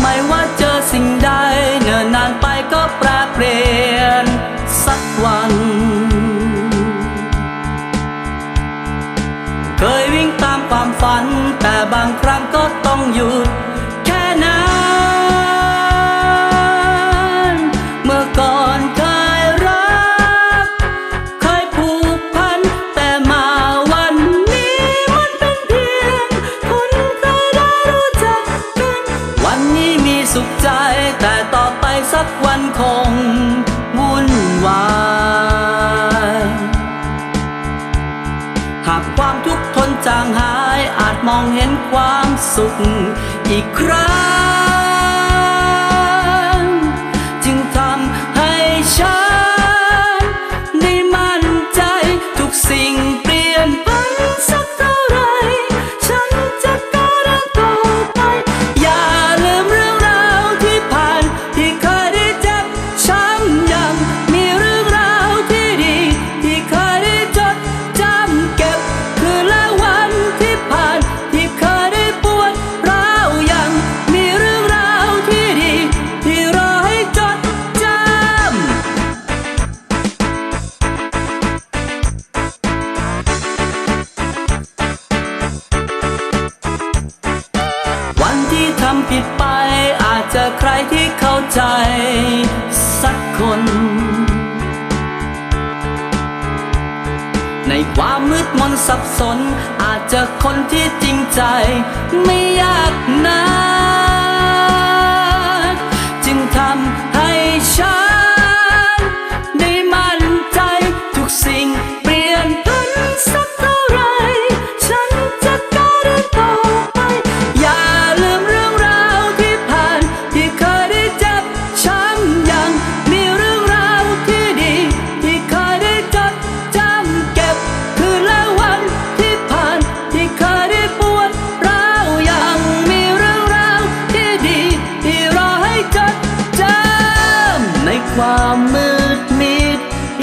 ไม่ว่าเจอสิ่งใดเนิ่นนานไปก็แปรเปลี่ยนสักวัน เคยวิ่งตามความฝัน แต่บางครั้งก็ต้องหยุด แต่ต่อไปสักวันคงวุ่นวายหากความทุกข์ทนจางหายอาจมองเห็นความสุขอีกครั้ง ผิดไป อาจจะใครที่เข้าใจ สักคน ในความมืดมนสับสน อาจจะคนที่จริงใจ ไม่ยากนะ ความมืดมิด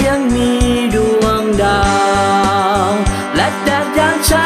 ยังมีดวงดาว และแดดยามเช้า